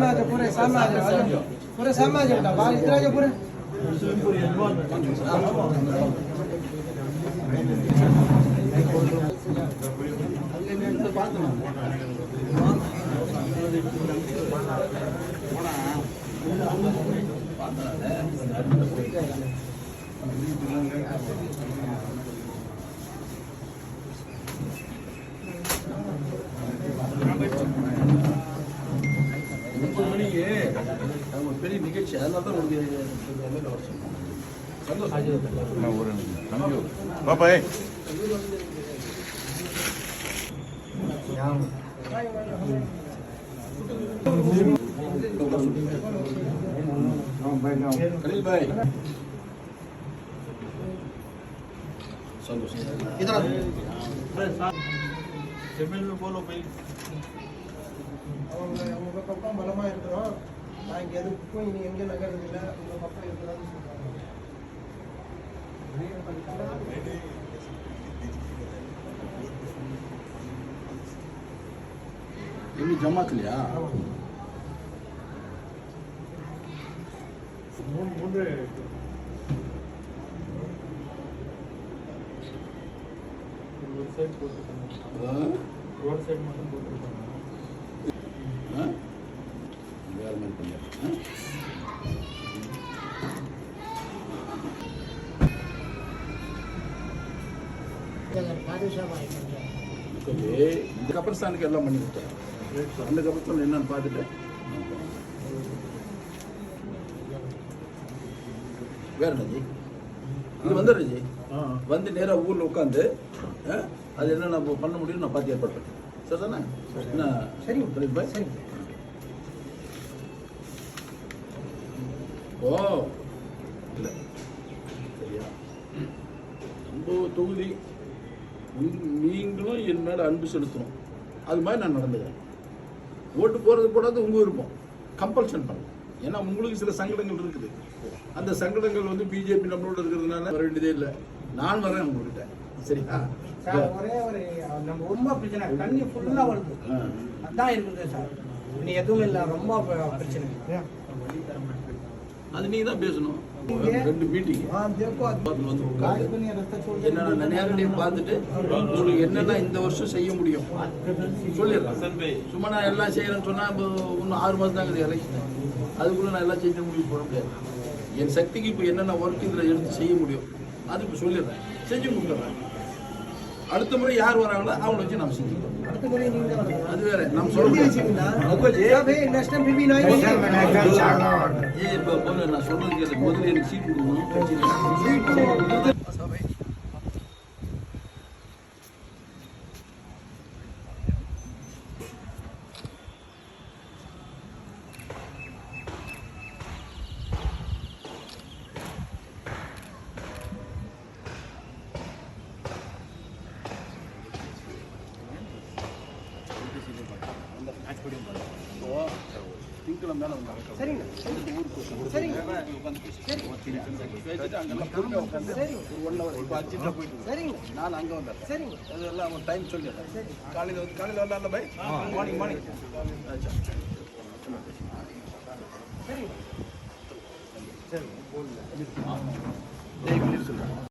पूरे सामाज पूरे सामाज होता बाहर इतना जो पूरे Thank you. அது ஒரு பெரிய நிகழ்ச்சி அதனால தான் உங்களுக்கு எல்லாமே வர சொன்னோம் சந்தோஷம் எதுக்கும் இனி எங்க நகர்றது இல்ல உங்க பக்கம் இருக்கிறான்னு சொல்றாங்க. எங்க ஜமாத்லையா ஆ? ரோட் சைடு மட்டும் போட்டுருக்காங்க ஆ? வேற மாதிரி? சொல்லி இந்த கபர்ஸ்தானுக்கு எல்லாம் பண்ணி கொடுத்தேன் அந்த கபர்ஸ்தான் என்னன்னு பார்த்துட்டு வேற என்னது இது வந்துடுறேன் ஜி. வந்து நேராக ஊரில் உட்காந்து அது என்ன நம்ம பண்ண முடியும் நான் பார்த்து ஏற்பாடு பண்ணேன் சார். தானே என்ன சரி. சரி. ஓ. இல்லை. சரியா. நம்ம தொகுதி நீங்களும் என் மேல அன்பு செலுத்தணும் அது மாதிரி நான் நடந்துக்கிறேன். ஓட்டு போறது போடாது உங்க விருப்பம் கம்பல்ஷன் பண்ணணும். ஏன்னா உங்களுக்கு சில சங்கடங்கள் இருக்குது. அந்த சங்கடங்கள் வந்து பிஜேபி நம்மளோட இருக்கிறதுனால வர வேண்டியதே இல்லை. நான் வரேன் உங்ககிட்ட. சரியா? சார் ஒரே ஒரு நம்ம ரொம்ப பிரச்சனை. தண்ணி ஃபுல்லா வருது. அதான் இருக்குது சார். இனி எதுவும் இல்லை. ரொம்ப பிரச்சனை. அது நீங்க தான் பேசணும். ரெண்டு மீட்டிங் என்னென்ன நிறையாருடைய பார்த்துட்டு உங்களுக்கு என்னென்ன இந்த வருஷம் செய்ய முடியும்? சொல்லிடலாம் சும்மா நான் எல்லாம் செய்யறேன்னு சொன்னா இன்னும் ஆறு மாதம் தான் எலெக்ஷன் அதுக்குள்ள நான் எல்லாம் செஞ்சு முடிவு போட முடியாது என் சக்திக்கு இப்போ என்னென்ன ஒர்க் இதில் எடுத்து செய்ய முடியும் அதுக்கு சொல்லிடுறேன். செஞ்சு கொடுத்துட்றேன் அடுத்த முறை யார் வராங்களோ அவங்கள வச்சு நம்ம செஞ்சுக்கலாம் அது வேற நம்ம சொல்றோம் இப்போ நான் சொல்றது முதல்ல எனக்கு சீட் கொடுக்கணும். மேல சரிங்க. சரிங்க. அங்கெல்லாம் உட்காந்து ஒரு ஒன் ஹவர் இப்போ அர்ஜென்ட்டாக போயிட்டு சரிங்க. நான் அங்கே வந்துடுறேன் சரிங்க. அதெல்லாம் அவன் டைம் சொல்லிடுறேன். காலையில் வந்து காலையில் வரலாம்ல பை மார்னிங் மார்னிங் சரிங்க. சொல்லுங்கள்